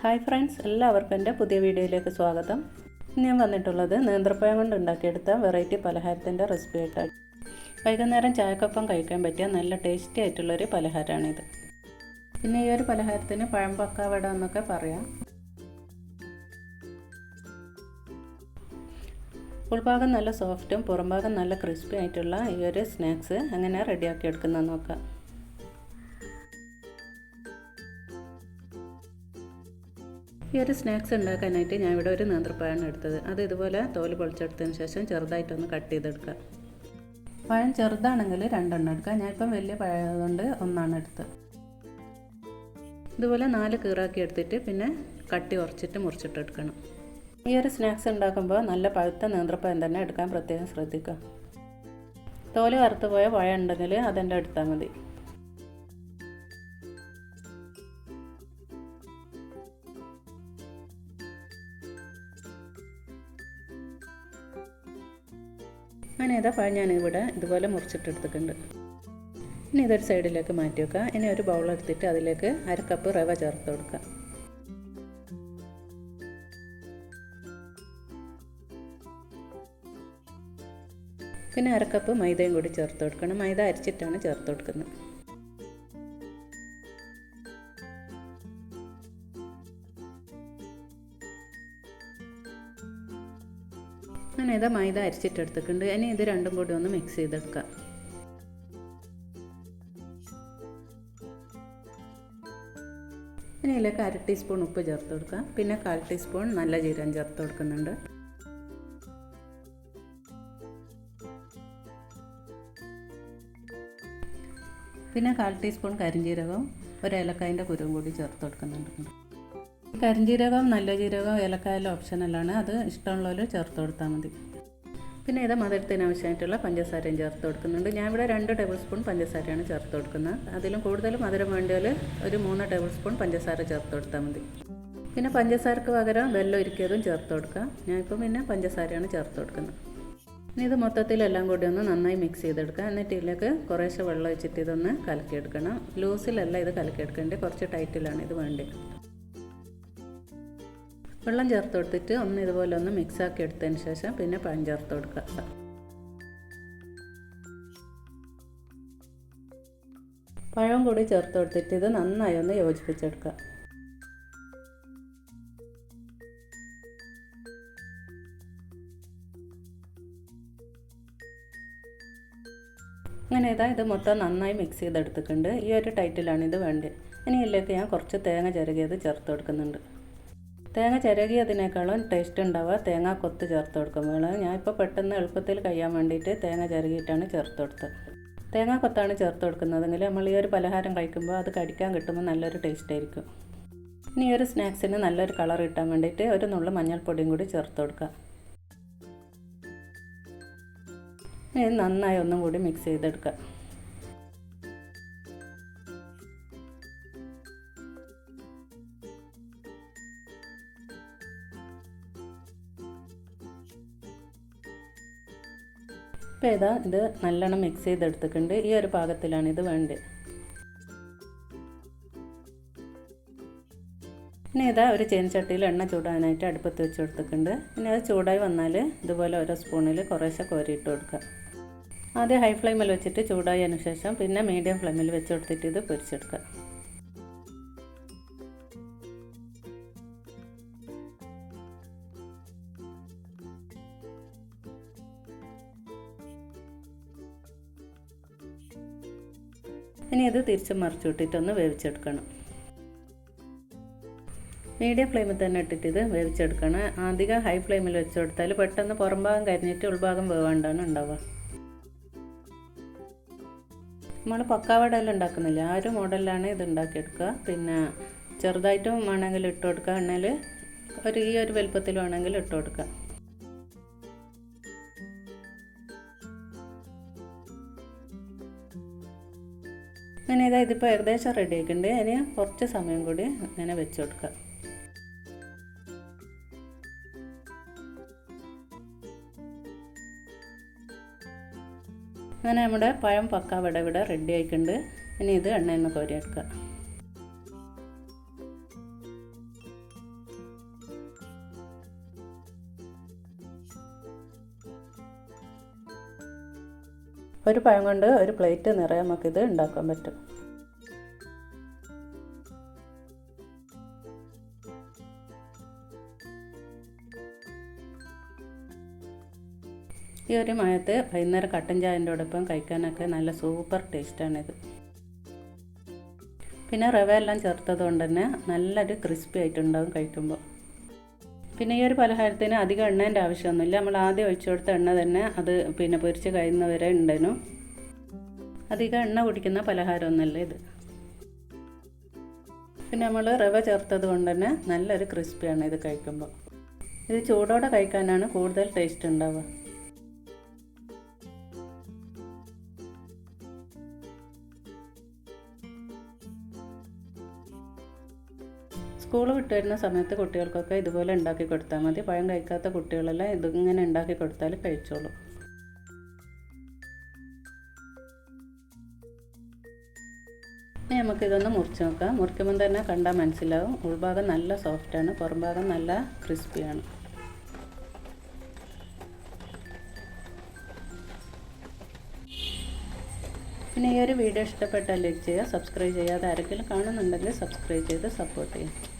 Hi friends എല്ലാവർക്കും എന്റെ പുതിയ വീഡിയോയിലേക്ക് സ്വാഗതം. ഞാൻ വന്നിട്ടുള്ളത് നേന്ത്രപ്പഴം കൊണ്ട് ഉണ്ടാക്കിയെടുത്ത വെറൈറ്റി പലഹാരത്തിന്റെ റെസിപ്പി ആയിട്ടാണ്. വൈകുന്നേരം ചായക്കൊപ്പം കഴിക്കാൻ പറ്റിയ നല്ല ടേസ്റ്റി ആയിട്ടുള്ളൊരു പലഹാരമാണിത്. പിന്നെ ഈ ഒരു പലഹാരത്തിന് പഴം പക്കാവട എന്നൊക്കെ പറയാം. ഉൾഭാഗം നല്ല സോഫ്റ്റും പുറംഭാഗം നല്ല ക്രിസ്പി ആയിട്ടുള്ള ഈ ഒരു സ്നാക്സ് എങ്ങനെ റെഡിയാക്കി എടുക്കുന്നത് നോക്കാം. ഈ ഒരു സ്നാക്സ് ഉണ്ടാക്കാനായിട്ട് ഞാൻ ഇവിടെ ഒരു നേന്ത്രപ്പഴമാണ് എടുത്തത്. അത് ഇതുപോലെ തോൽ പൊളിച്ചെടുത്തതിന് ശേഷം ചെറുതായിട്ടൊന്ന് കട്ട് ചെയ്തെടുക്കുക. പഴം ചെറുതാണെങ്കിൽ രണ്ടെണ്ണം എടുക്കുക. ഞാനിപ്പം വലിയ പഴയതുകൊണ്ട് ഒന്നാണ് എടുത്തത്. ഇതുപോലെ നാല് കീറാക്കി എടുത്തിട്ട് പിന്നെ കട്ടി ഉറച്ചിട്ട് മുറിച്ചിട്ട് എടുക്കണം. ഈ ഒരു സ്നാക്സ് ഉണ്ടാക്കുമ്പോൾ നല്ല പഴുത്ത നേന്ത്രപ്പഴം തന്നെ എടുക്കാൻ പ്രത്യേകം ശ്രദ്ധിക്കുക. തോൽ കറുത്ത് പോയ പഴം ഉണ്ടെങ്കിൽ അതെന്റെ എടുത്താൽ മതി. അങ്ങനെ ഏതാ പഴം ഞാനിവിടെ ഇതുപോലെ മുറിച്ചിട്ടെടുത്തിട്ടുണ്ട്. ഇനി ഇതൊരു സൈഡിലേക്ക് മാറ്റി വെക്കുക ഇനി ഒരു ബൗൾ എടുത്തിട്ട് അതിലേക്ക് അര കപ്പ് റവ ചേർത്ത് കൊടുക്കുക പിന്നെ അര കപ്പ് മൈദയും കൂടി ചേർത്ത് കൊടുക്കണം. മൈദ അരിച്ചിട്ടാണ് ചേർത്ത് കൊടുക്കുന്നത്. അങ്ങനെ ഇത് മൈദ അരിച്ചിട്ടെടുത്തിട്ടുണ്ട്. ഇനി ഇത് രണ്ടും കൂടി ഒന്ന് മിക്സ് ചെയ്തെടുക്കാം. ഇനി ഇതിലേക്ക് അര ടീസ്പൂൺ ഉപ്പ് ചേർത്ത് കൊടുക്കുക പിന്നെ കാൽ ടീസ്പൂൺ നല്ല ജീരകം ചേർത്ത് കൊടുക്കുന്നുണ്ട്. പിന്നെ കാൽ ടീസ്പൂൺ കരിഞ്ജീരകവും ഒരു ഏലക്കായന്റെ കുരുവും കൂടി ചേർത്ത് കൊടുക്കുന്നുണ്ട്. കരിഞ്ജീരകം നല്ല ജീരകം ഏലക്കായാലും ഓപ്ഷനലാണ് അത് ഇഷ്ടമുള്ളവർ ചേർത്ത് കൊടുത്താൽ മതി. പിന്നെ ഇത് മധുരത്തിന് ആവശ്യമായിട്ടുള്ള പഞ്ചസാരയും ചേർത്ത് കൊടുക്കുന്നുണ്ട്. ഞാൻ ഇവിടെ രണ്ട് ടേബിൾ സ്പൂൺ പഞ്ചസാരയാണ് ചേർത്ത് കൊടുക്കുന്നത്. അതിലും കൂടുതൽ മധുരം വേണ്ടിയാൽ ഒരു മൂന്ന് ടേബിൾ സ്പൂൺ പഞ്ചസാര ചേർത്ത് കൊടുത്താൽ മതി. പിന്നെ പഞ്ചസാരക്ക് പകരം വെല്ലം ഇരിക്കിയതും ചേർത്ത് കൊടുക്കുക. ഞാനിപ്പം പിന്നെ പഞ്ചസാരയാണ് ചേർത്ത് കൊടുക്കുന്നത്. ഇനി ഇത് മൊത്തത്തിലെല്ലാം കൂടി ഒന്ന് നന്നായി മിക്സ് ചെയ്തെടുക്കുക. എന്നിട്ട് ഇതിലേക്ക് കുറേശ്ശെ വെള്ളം ഒഴിച്ചിട്ട് ഇതൊന്ന് കലക്കിയെടുക്കണം. ലൂസിലല്ല ഇത് കലക്കിയെടുക്കേണ്ടത്. കുറച്ച് ടൈറ്റിലാണ് ഇത് വേണ്ടത്. വെള്ളം ചേർത്ത് കൊടുത്തിട്ട് ഒന്ന് ഇതുപോലെ ഒന്ന് മിക്സ് ആക്കി എടുത്തതിന് ശേഷം പിന്നെ പഴം ചേർത്ത് കൊടുക്കുക. പഴം കൂടി ചേർത്ത് കൊടുത്തിട്ട് ഇത് നന്നായി ഒന്ന് യോജിപ്പിച്ചെടുക്കുക. അങ്ങനെ ഇതാ ഇത് മൊത്തം നന്നായി മിക്സ് ചെയ്തെടുത്തിട്ടുണ്ട്. ഈ ഒരു ടൈറ്റിലാണ് ഇത് വേണ്ടത്. ഇനി ഇതിലേക്ക് ഞാൻ കുറച്ച് തേങ്ങ ചിരകിയത് ചേർത്ത് കൊടുക്കുന്നുണ്ട്. തേങ്ങ ചിരകിയതിനേക്കാളും ടേസ്റ്റ് ഉണ്ടാവുക. തേങ്ങ കൊത്ത് ചേർത്ത് കൊടുക്കുമ്പോൾ ഞാൻ ഇപ്പോൾ പെട്ടെന്ന് എളുപ്പത്തിൽ കഴിയാൻ വേണ്ടിയിട്ട് തേങ്ങ ചിരകിയിട്ടാണ് ചേർത്ത് കൊടുത്തത്. തേങ്ങ കൊത്താണ് ചേർത്ത് കൊടുക്കുന്നതെങ്കിൽ നമ്മൾ ഈ ഒരു പലഹാരം കഴിക്കുമ്പോൾ അത് കടിക്കാൻ കിട്ടുമ്പോൾ നല്ലൊരു ടേസ്റ്റ് ആയിരിക്കും. ഇനി ഈ ഒരു സ്നാക്സിന് നല്ലൊരു കളർ കിട്ടാൻ വേണ്ടിയിട്ട് ഒരു നുള്ളു മഞ്ഞൾപ്പൊടിയും കൂടി ചേർത്ത് കൊടുക്കുക. ഇത് നന്നായി ഒന്നും കൂടി മിക്സ് ചെയ്തെടുക്കുക. ഇപ്പോൾ ഇതാ ഇത് നല്ലോണം മിക്സ് ചെയ്തെടുത്തിട്ടുണ്ട്. ഈ ഒരു പാകത്തിലാണ് ഇത് വേണ്ടത്. ഇനി ഇതാ ഒരു ചേനച്ചട്ടിയിൽ എണ്ണ ചൂടാനായിട്ട് അടുപ്പത്ത് വെച്ച് കൊടുത്തിട്ടുണ്ട്. ഇനി അത് ചൂടായി വന്നാൽ ഇതുപോലെ ഓരോ സ്പൂണിൽ കുറേശ്ശെ കോരിയിട്ട് കൊടുക്കുക. ആദ്യം ഹൈ ഫ്ലെയിമിൽ വെച്ചിട്ട് ചൂടായതിനു ശേഷം പിന്നെ മീഡിയം ഫ്ലെയിമിൽ വെച്ച് കൊടുത്തിട്ട് ഇത് പൊരിച്ചെടുക്കുക. ഇനി ഇത് തിരിച്ച് മറിച്ചുവിട്ടിട്ടൊന്ന് വേവിച്ചെടുക്കണം. മീഡിയം ഫ്ലെയിമിൽ തന്നെ ഇട്ടിട്ട് ഇത് വേവിച്ചെടുക്കണം. അധികം ഹൈ ഫ്ലെയിമിൽ വെച്ച് കൊടുത്താൽ പെട്ടെന്ന് പുറം ഭാഗം കരിഞ്ഞിട്ട് ഉൾഭാഗം വേവാണ്ടാണ് ഉണ്ടാവുക. നമ്മൾ പക്കാവടയെല്ലാം ഉണ്ടാക്കുന്നില്ല? ആ ഒരു മോഡലിലാണ് ഇത് ഉണ്ടാക്കിയെടുക്കുക. പിന്നെ ചെറുതായിട്ടും വേണമെങ്കിൽ ഇട്ട് കൊടുക്കുക. എണ്ണയിൽ ഒരു ഈ ഒരു വലുപ്പത്തിൽ വേണമെങ്കിൽ ഇട്ട് കൊടുക്കുക. അങ്ങനെ ഇതാ ഇതിപ്പോൾ ഏകദേശം റെഡി ആയിട്ടുണ്ട്. അതിന് കുറച്ച് സമയം കൂടി അങ്ങനെ വെച്ച് കൊടുക്കുക അങ്ങനെ നമ്മുടെ പഴം പക്കാവട ഇവിടെ റെഡി ആയിട്ടുണ്ട്. ഇനി ഇത് എണ്ണയിൽ നിന്ന് കോരിയെടുക്കുക ഒരു പഴം കൊണ്ട് ഒരു പ്ലേറ്റ് നിറയെ നമുക്കിത് ഉണ്ടാക്കാൻ പറ്റും. ഈ ഒരു മായത്ത് വൈകുന്നേരം കട്ടൻ ചായന്റെ ഒപ്പം കഴിക്കാനൊക്കെ നല്ല സൂപ്പർ ടേസ്റ്റാണിത്. പിന്നെ റവ എല്ലാം ചേർത്തത് കൊണ്ട് തന്നെ നല്ലൊരു ക്രിസ്പി ആയിട്ടുണ്ടാകും കഴിക്കുമ്പോൾ. പിന്നെ ഈ ഒരു പലഹാരത്തിന് അധികം എണ്ണേന്റെ ആവശ്യമൊന്നുമില്ല. നമ്മൾ ആദ്യം ഒഴിച്ചു കൊടുത്ത എണ്ണ തന്നെ അത് പിന്നെ പൊരിച്ച് കഴിയുന്നവരെ ഉണ്ടനു അധികം എണ്ണ കുടിക്കുന്ന പലഹാരമൊന്നുമല്ല ഇത്. പിന്നെ നമ്മൾ റവ ചേർത്തത് കൊണ്ട് തന്നെ നല്ലൊരു ക്രിസ്പിയാണ് ഇത് കഴിക്കുമ്പോൾ ഇത് ചൂടോടെ കഴിക്കാനാണ് കൂടുതൽ ടേസ്റ്റ് ഉണ്ടാവുക. സ്കൂൾ വിട്ട് വരുന്ന സമയത്ത് കുട്ടികൾക്കൊക്കെ ഇതുപോലെ ഉണ്ടാക്കി കൊടുത്താൽ മതി. പഴം കഴിക്കാത്ത കുട്ടികളെല്ലാം ഇതിങ്ങനെ ഉണ്ടാക്കി കൊടുത്താൽ കഴിച്ചോളൂ. ഇനി നമുക്കിതൊന്ന് മുറിച്ച് നോക്കാം. മുറിക്കുമ്പോൾ തന്നെ കണ്ടാൽ മനസ്സിലാവും. ഉൾഭാഗം നല്ല സോഫ്റ്റാണ് പുറംഭാഗം നല്ല ക്രിസ്പിയാണ് പിന്നെ ഈ ഒരു വീഡിയോ ഇഷ്ടപ്പെട്ടാൽ ലൈക്ക് ചെയ്യുക സബ്സ്ക്രൈബ് ചെയ്യാതെ ആരെങ്കിലും കാണുന്നുണ്ടെങ്കിൽ സബ്സ്ക്രൈബ് ചെയ്ത് സപ്പോർട്ട് ചെയ്യുക.